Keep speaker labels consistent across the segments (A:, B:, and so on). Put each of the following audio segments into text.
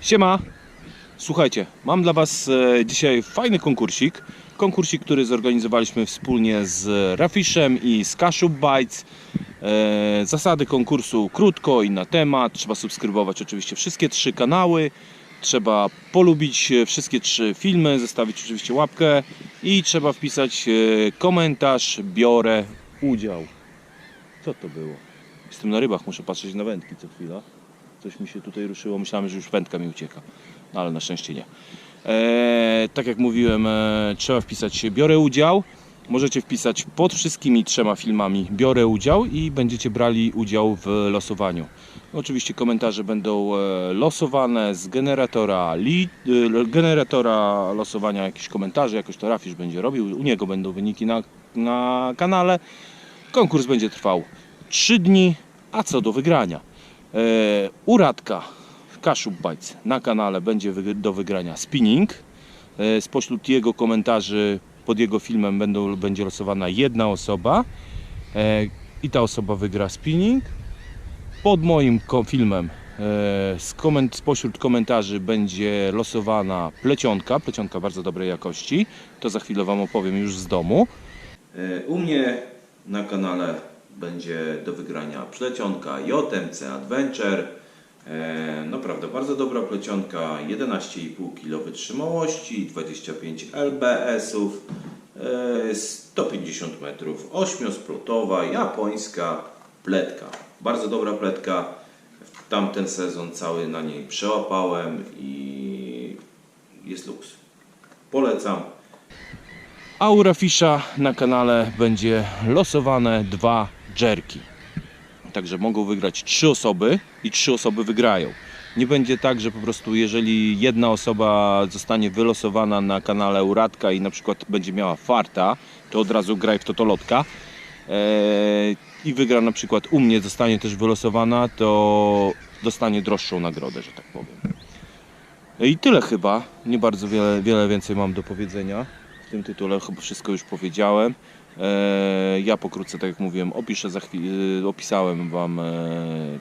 A: Siema! Słuchajcie, mam dla Was e, dzisiaj fajny konkursik. Konkursik, który zorganizowaliśmy wspólnie z Rafiszem i z Kaszub Bites. E, Zasady konkursu krótko i na temat. Trzeba subskrybować oczywiście wszystkie trzy kanały. Trzeba polubić e, wszystkie trzy filmy, zostawić oczywiście łapkę i trzeba wpisać komentarz. Biorę udział. Co to było? Jestem na rybach, muszę patrzeć na wędki co chwila. Coś mi się tutaj ruszyło, myślałem, że już wędka mi ucieka, no, ale na szczęście nie. Eee, tak jak mówiłem, e, trzeba wpisać się biorę udział. Możecie wpisać pod wszystkimi trzema filmami biorę udział i będziecie brali udział w losowaniu. Oczywiście komentarze będą e, losowane z generatora, li, e, generatora losowania jakichś komentarzy, jakoś to Rafisz będzie robił. U niego będą wyniki na, na kanale. Konkurs będzie trwał 3 dni, a co do wygrania? E, u Radka w Kaszub Bites na kanale będzie do wygrania spinning. E, spośród jego komentarzy pod jego filmem będą, będzie losowana jedna osoba e, i ta osoba wygra spinning. Pod moim filmem z koment- spośród komentarzy będzie losowana plecionka, plecionka bardzo dobrej jakości. To za chwilę Wam opowiem już z domu. U mnie na kanale będzie do wygrania plecionka JMC Adventure. E, Naprawdę bardzo dobra plecionka, 11,5 kg wytrzymałości, 25 lbs-ów, e, 150 metrów, 8-splotowa, japońska pletka. Bardzo dobra pletka. Tamten sezon cały na niej przełapałem i jest luks. Polecam. A u Rafisza na kanale będzie losowane dwa jerki. Także mogą wygrać trzy osoby i trzy osoby wygrają. Nie będzie tak, że po prostu jeżeli jedna osoba zostanie wylosowana na kanale Uratka i na przykład będzie miała farta, to od razu graj w totolotka eee, i wygra na przykład u mnie, zostanie też wylosowana, to dostanie droższą nagrodę, że tak powiem. I tyle chyba. Nie bardzo wiele, wiele więcej mam do powiedzenia w tym tytule. Chyba wszystko już powiedziałem. E, Ja pokrótce, tak jak mówiłem, opiszę chwilę, opisałem Wam e,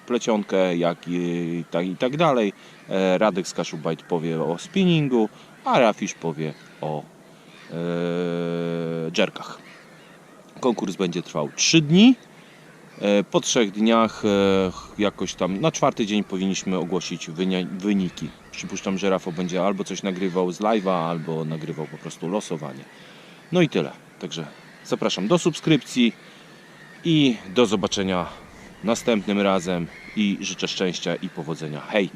A: plecionkę, jak i tak, i tak dalej. E, Radek z Kaszubajt powie o spinningu, a Rafisz powie o e, jerkach. Konkurs będzie trwał 3 dni. E, Po trzech dniach e, jakoś tam na czwarty dzień powinniśmy ogłosić wyniki. Przypuszczam, że Rafał będzie albo coś nagrywał z live'a, albo nagrywał po prostu losowanie. No i tyle. Także zapraszam do subskrypcji i do zobaczenia następnym razem i życzę szczęścia i powodzenia. Hej!